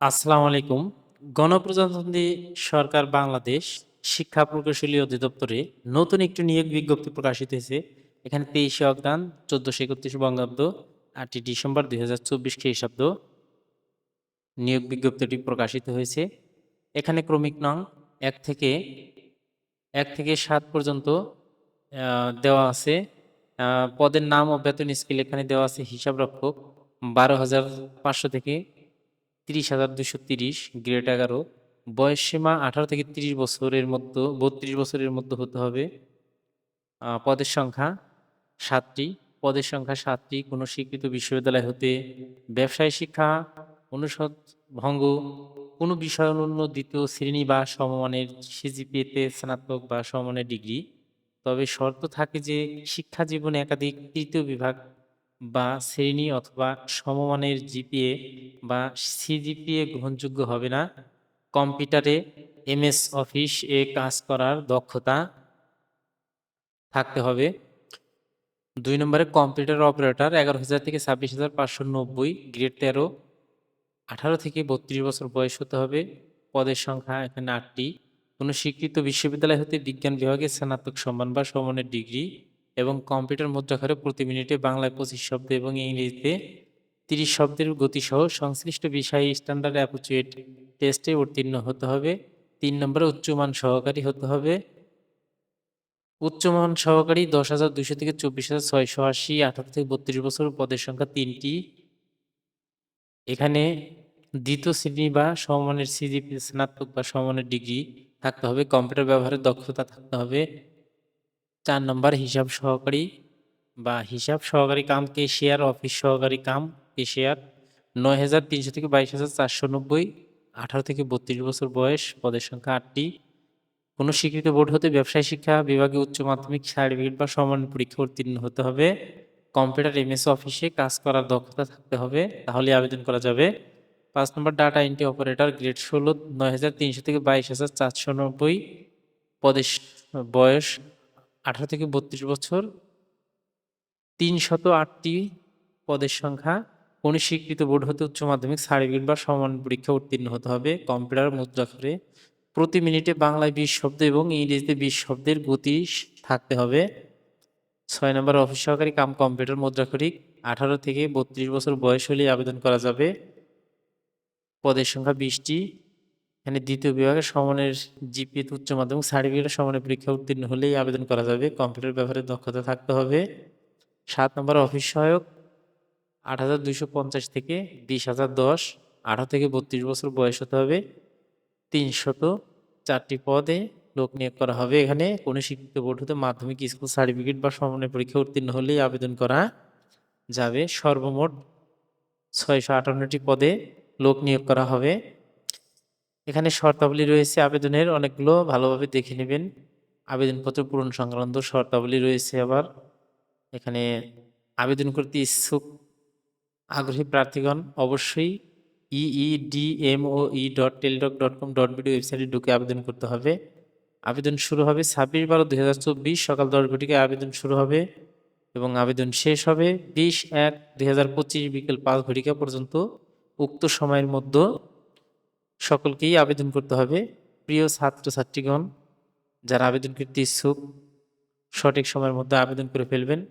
আসসালামু আলাইকুম। গণপ্রজাতন্ত্রী সরকার বাংলাদেশ শিক্ষা প্রকৌশলী অধিদপ্তরে নতুন একটি নিয়োগ বিজ্ঞপ্তি প্রকাশিত হয়েছে। এখানে ২৩শে অগ্রহায়ণ ১৪৩১ বঙ্গাব্দ ৮ই ডিসেম্বর ২০২৪ খ্রিস্টাব্দ নিয়োগ বিজ্ঞপ্তিটি প্রকাশিত হয়েছে। এখানে ক্রমিক নং এক থেকে এক থেকে সাত পর্যন্ত দেওয়া আছে। পদের নাম ও বেতন স্কেল এখানে দেওয়া আছে হিসাবরক্ষক ১২৫০০ থেকে ৩০২৩০ গ্রেড ১১ বয়সসীমা ১৮ থেকে ৩০ বছরের মধ্য ৩২ বছরের মধ্যে হতে হবে। পদের সংখ্যা সাতটি পদের সংখ্যা সাতটি কোনো স্বীকৃত বিশ্ববিদ্যালয় হতে ব্যবসায় শিক্ষা অনুষদ ভঙ্গ, কোনো বিষয় অনন্য দ্বিতীয় শ্রেণি বা সমমানের সিজিপিএতে স্নাতক বা সমমানের ডিগ্রি। তবে শর্ত থাকে যে শিক্ষা জীবনে একাধিক তৃতীয় বিভাগ বা শ্রেণি অথবা সমমানের জিপিএ বা সিজিপিএ গ্রহণযোগ্য হবে না। কম্পিউটারে এমএস অফিস এ কাজ করার দক্ষতা থাকতে হবে। দুই নম্বরে কম্পিউটার অপারেটর ১১,০০০ থেকে ২৬,৫৯০ গ্রেড ১৩ ১৮ থেকে ৩২ বছর বয়স হতে হবে। পদের সংখ্যা এখানে আটটি কোনো স্বীকৃত বিশ্ববিদ্যালয় হতে বিজ্ঞান বিভাগে স্নাতক সম্মান বা সমমানের ডিগ্রি এবং কম্পিউটার মুদ্রাক্ষরে প্রতি মিনিটে বাংলায় ২৫ শব্দ এবং ইংরেজিতে ৩০ শব্দের গতিসহ সংশ্লিষ্ট বিষয়ে স্ট্যান্ডার্ড অ্যাপ্টিটিউড টেস্টে উত্তীর্ণ হতে হবে। তিন নম্বরে উচ্চমান সহকারী হতে হবে। উচ্চমান সহকারী ১০,২০০ থেকে ২৪,৬৮০ ১৮ থেকে ৩২ বছর পদের সংখ্যা তিনটি এখানে দ্বিতীয় শ্রেণি বা সমমানের সিজিপি স্নাতক বা সমমানের ডিগ্রি থাকতে হবে। কম্পিউটার ব্যবহারের দক্ষতা থাকতে হবে। ৪ নম্বর হিসাব সহকারী বা হিসাব সহকারী কাম কেশিয়ার অফিস সহকারী কাম কেশিয়ার ৯,৩০০ থেকে ২২,৪৯০ ১৮ থেকে ৩২ বছর বয়স পদের সংখ্যা আটটি কোনো স্বীকৃত বোর্ড হতে ব্যবসায় শিক্ষা বিভাগে উচ্চ মাধ্যমিক সার্টিফিকেট বা সমমানের পরীক্ষা উত্তীর্ণ হতে হবে। কম্পিউটার এমএস অফিসে কাজ করার দক্ষতা থাকতে হবে। তাহলে আবেদন করা যাবে। পাঁচ নম্বর ডাটা এন্ট্রি অপারেটর গ্রেড ১৬ ৯,৩০০ থেকে ২২,৪৯০ পদের বয়স ১৮ থেকে ৩২ বছর ৩০৮টি পদের সংখ্যা কোনো স্বীকৃত বোর্ড হতে উচ্চ মাধ্যমিক, সার্টিফিকেট বা সমান পরীক্ষা উত্তীর্ণ হতে হবে। কম্পিউটার, মুদ্রাক্ষরে প্রতি মিনিটে বাংলায় ২০ শব্দ এবং ইংরেজিতে ২০ শব্দের গতি থাকতে হবে। ছয় নম্বর, অফিস সহকারী কাম, কম্পিউটার মুদ্রাক্ষরিক ১৮ থেকে ৩২ বছর বয়স হলেই আবেদন করা যাবে। পদের সংখ্যা ২০টি। এখানে দ্বিতীয় বিভাগে সমমানের জিপিএতে উচ্চ মাধ্যমিক সার্টিফিকেট সমমানের পরীক্ষা উত্তীর্ণ হলেই আবেদন করা যাবে। কম্পিউটার ব্যবহারের দক্ষতা থাকতে হবে। সাত নম্বর অফিস সহায়ক ৮,২৫০ থেকে ২০,০১০ ১৮ থেকে ৩২ বছর বয়স হতে হবে। ৩০৪টি পদে লোক নিয়োগ করা হবে। এখানে কোনো স্বীকৃত বোর্ড হতে মাধ্যমিক স্কুল সার্টিফিকেট বা সমমানের পরীক্ষা উত্তীর্ণ হলেই আবেদন করা যাবে। সর্বমোট ৬৫৮টি পদে লোক নিয়োগ করা হবে। এখানে শর্তাবলী রয়েছে আবেদনের, অনেকগুলো, ভালোভাবে দেখে নেবেন। আবেদনপত্র পূরণ সংক্রান্ত শর্তাবলী রয়েছে আবার। এখানে আবেদন করতে ইচ্ছুক আগ্রহী প্রার্থীগণ অবশ্যই EEDMOE dot Teletalk dot com dot BD ওয়েবসাইটে ঢুকে আবেদন করতে হবে। আবেদন শুরু হবে ছাব্বিশ বারো দুই হাজার চব্বিশ, সকাল দশ ঘটিকায় আবেদন শুরু হবে এবং আবেদন শেষ হবে বিশ এক দুই হাজার পঁচিশ বিকেল পাঁচ ঘটিকা পর্যন্ত উক্ত সময়ের মধ্যে সকলকেই আবেদন করতে হবে। প্রিয় ছাত্রছাত্রীগণ, যারা আবেদন করতে ইচ্ছুক, সঠিক সময়ের মধ্যে আবেদন করে ফেলবেন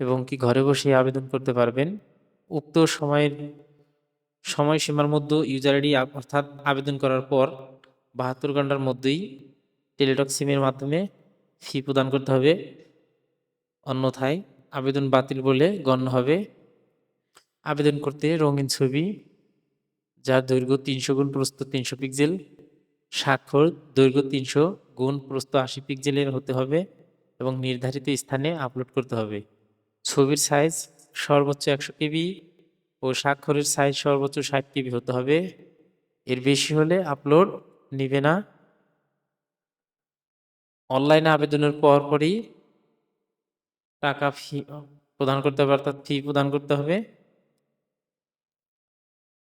এবং কি ঘরে বসে আবেদন করতে পারবেন। উক্ত সময়ের সময়সীমার মধ্যে ইউজার আইডি অর্থাৎ আবেদন করার পর বাহাত্তর ঘণ্টার মধ্যেই টেলিটক সিমের মাধ্যমে ফি প্রদান করতে হবে। অন্যথায় আবেদন বাতিল বলে গণ্য হবে। আবেদন করতে রঙিন ছবি যার দৈর্ঘ্য তিনশো গুণ প্রস্থ তিনশো পিক্সেল স্বাক্ষর দৈর্ঘ্য তিনশো গুণ প্রস্থ আশি পিক্সেলের হতে হবে এবং নির্ধারিত স্থানে আপলোড করতে হবে। ছবির সাইজ সর্বোচ্চ একশো কেবি ও স্বাক্ষরের সাইজ সর্বোচ্চ ষাট কেবি হতে হবে। এর বেশি হলে আপলোড নিবে না। অনলাইনে আবেদনের পরপরই টাকা ফি প্রদান করতে হবে, অর্থাৎ ফি প্রদান করতে হবে।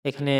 এখানে